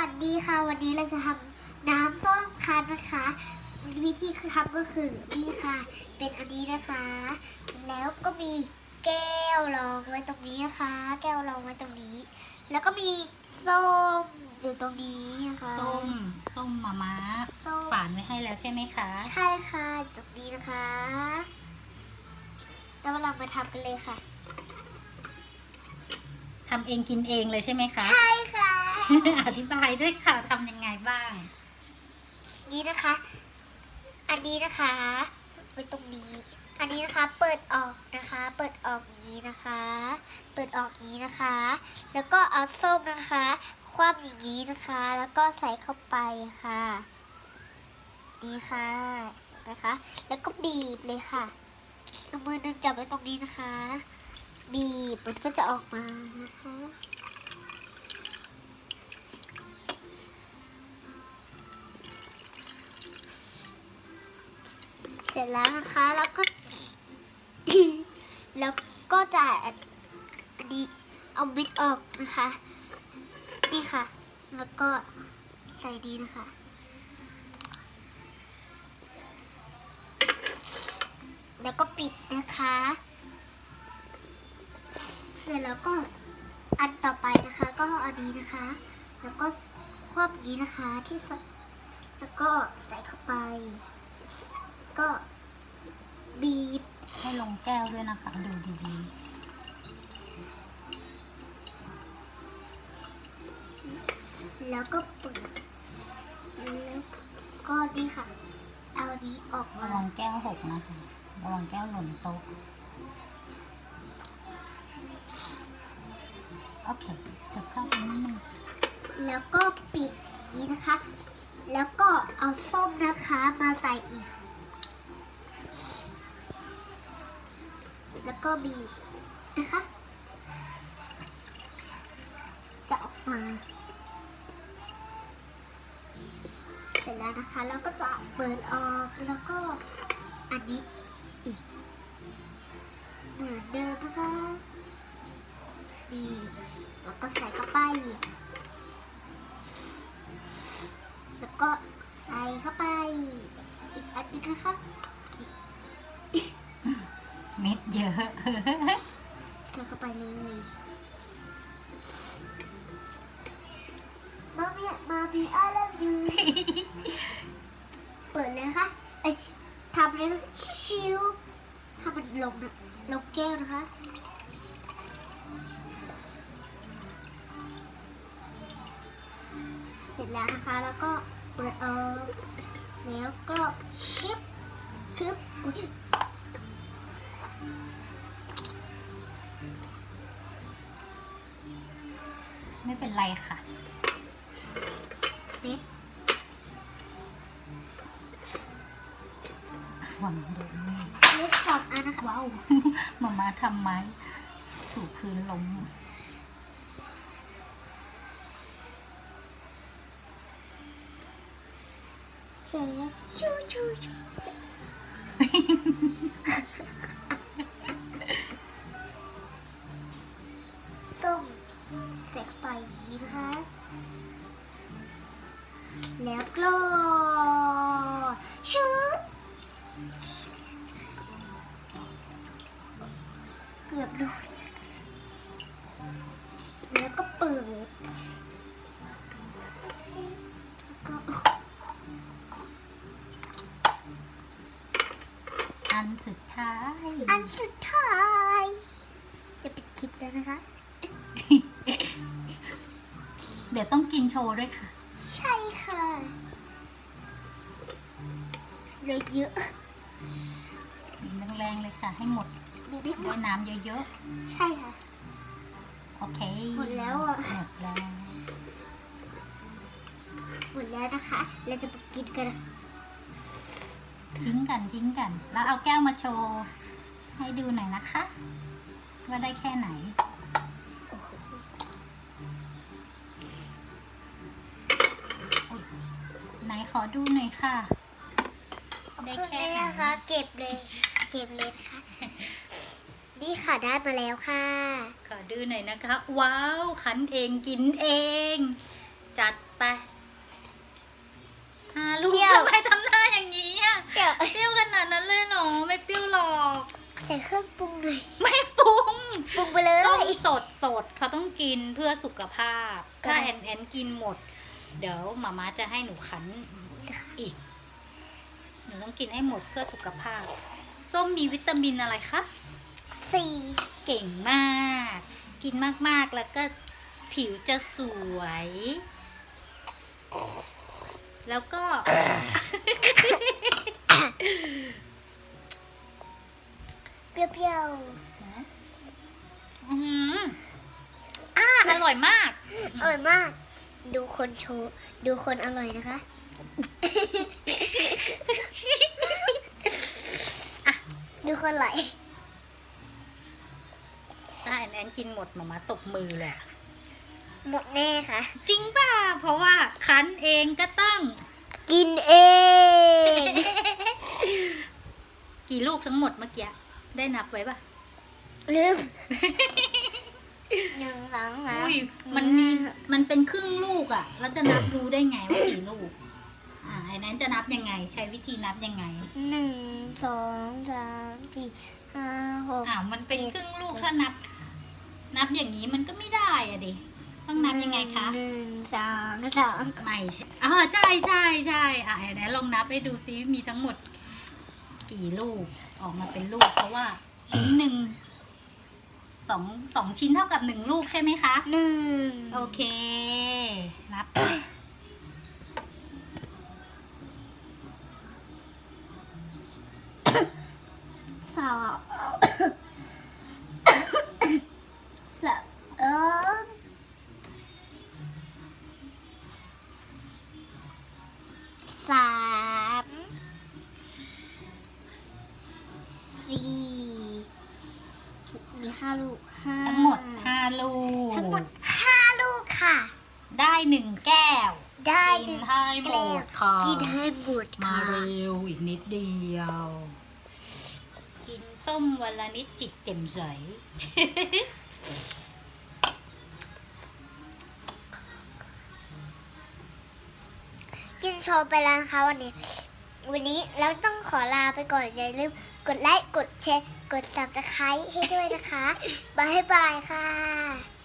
วัสดีค่ะ วันนี้เราจะทำน้ำส้มคั้นนะคะ วิธีทำก็คือนี่ค่ะ เป็นอันนี้นะคะ แล้วก็มีแก้วรองไว้ตรงนี้นะคะ แก้วรองไว้ตรงนี้ แล้วก็มีส้มอยู่ตรงนี้นะคะส้มส้มมาม้าส้มฝานไว้ให้แล้วใช่ไหมคะ ใช่ค่ะอยู่ตรงนี้นะคะ แล้วเรามาทำกันเลยค่ะทำเองกินเองเลยใช่ไหมคะ ใช่ค่ะ อธิบายด้วยค่ะทำยังไงบ้าง นี่นะคะ อันนี้นะคะไว้ตรงนี้ อันนี้นะคะ เปิดออกนะคะ เปิดออกนี้นะคะ เปิดออกนี้นะคะ แล้วก็เอาส้มนะคะ คว่ำอย่างนี้นะคะ แล้วก็ใส่เข้าไปค่ะนี่ค่ะนะคะ แล้วก็บีบเลยค่ะเอามือหนึงจับไว้ตรงนี้นะคะ บีบมันก็จะออกมานะคะ ร็จแล้วนะคะ แล้วก็แล้วก็จะอันนี้เอาบิดออกนะคะ นี่ค่ะ แล้วก็ใส่ดีนะคะ แล้วก็ปิดนะคะ เสร็จแล้วก็อันต่อไปนะคะ ก็อันนี้นะคะ แล้วก็ครอบอย่างนี้นะคะที่แล้วก็ใส่เข้าไป ก็บีบให้ลงแก้วด้วยนะคะ ดูดีๆ แล้วก็เปิดแล้วก็นี่ค่ะ เอาอันนี้ออกมาระวังแก้วหกนะคะระวังแก้วหล่นโต๊ะโอเคเก็บเข้าไปนิดนึงแล้วก็ปิดนี้นะคะ แล้วก็เอาส้มนะคะมาใส่อีก แล้วก็บีบนะคะ จะออกมา เสร็จแล้วนะคะแล้วก็จะเปิดออกแล้วก็อันนี้อีกเหมือนเดิมนะคะนี่แล้วก็ใส่เข้าไป ใส่เข้าไปเลยมามีมามีอะไรอยู่เปิดเลยนะคะเอ้ยทำเลยนะชิวถ้ามันลงนะลงแก้วนะคะเสร็จแล้วนะคะ แล้วก็เปิดเออแล้วก็ชิปชิปอุ๊ย ไม่เป็นไรค่ะเม็ดหวังโดนนี่เม็ดสองอันนะคะว้าวมามาทำไม้ถูพื้นล้มเสร็จชูชูชู กือบโดนแล้วก็เปิดแล้วก็อันสุดท้าย อันสุดท้าย จะปิดคลิปแล้วนะคะ เดี๋ยวต้องกินโชว์ด้วยค่ะ ใช่ค่ะเหลยเยอะบีบแรงๆเลยค่ะ ให้หมด มีได้หมด้วดยน้ำเยอะใช่ค่ะๆโอเค หมดแล้วอะหมดแล้ว หมดแล้วนะคะ เราจะไปกินกัน ทิ้งกันทิ้งกัน แล้วเอาแก้วมาโชว์ ให้ดูหน่อยนะคะ ว่าได้แค่ไหนอุ๊ยไหนขอดูหน่อยค่ะ ได้เครื่องแค่นี้ไหนนะคะ เก็บเลย เก็บเลยนะคะ นี่ค่ะได้มาแล้วค่ะขอดูหน่อยนะคะ ว้าวขันเองกินเอง จัดไปห้าลูกเปรี้ยว ทำไมทำหน้าอย่างนี้อะเดี๋ยวเปรี้ยวขนาดนั้นเลยเหรอไม่เปรี้ยวหรอก ใส่เครื่องปรุงหน่อยไม่ปรุงปรุงไปเลยส้มสดสดเขาต้องกินเพื่อสุขภาพ ก็ถ้าได้ แอนแอนกินหมด เดี๋ยวหมาม้าจะให้หนูขันอีก หนูต้องกินให้หมดเพื่อสุขภาพ ส้มมีวิตามินอะไรคะ สี่เก่งมาก กินมากๆแล้วก็ผิวจะสวย แล้วก็ เปรี้ยวอื้อหืออ่าอร่อยมากๆอร่อยมาก ดูคนโชว์ ดูคนอร่อยนะคะอะดูคนไหลถ้าแอนแอ นกินหมดหมามาตบมือเลยอะหมดแน่ค่ะ จริงป่ะเพราะว่าคั้นเองก็ต้อง กินเอง กี่ลูกทั้งหมดเมื่อกี้ได้นับไว้ป่ะ ลืมหนึ่งสองสามอุ้ยมันมีมันเป็นครึ่งลูกอะแล้วจะนับดูได้ไงว่ากี่ลูก อ่าไอ้นั้นจะนับยังไง ใช้วิธีนับยังไงหนึ่งสองสามสี่ห้าหกอ่ามันเป็นครึ่งลูกถ้านับ นับอย่างนี้มันก็ไม่ได้อะดิ ต้องนับยังไงคะหนึ่งสองสองไม่ใช่อ่าใช่ใช่ใช่อะไอ้นั้นลองนับให้ดูซิมีทั้งหมด กี่ลูกออกมาเป็นลูก เพราะว่าชิ้นหนึ่งสองสองชิ้นเท่ากับหนึ่งลูกใช่ไหมคะหนึ่งโอเค นับ ลูกห้าทั้งหมดห้าลูก ทั้งหมดห้าลูกค่ะ ได้หนึ่งแก้ว ได้กิหนึ่นงให้หมดค่ะกินให้หมดมาค่ะเร็วอีกนิดเดียว กินส้มวันละนิดจิตแจ่มใสกินโชว์ไปแล้วนะคะวันนี้ วันนี้เราต้องขอลาไปก่อนอย่าลืมกดไลค์ กดแชร์ กด subscribe ให้ด้วยนะคะ บายบายค่ะ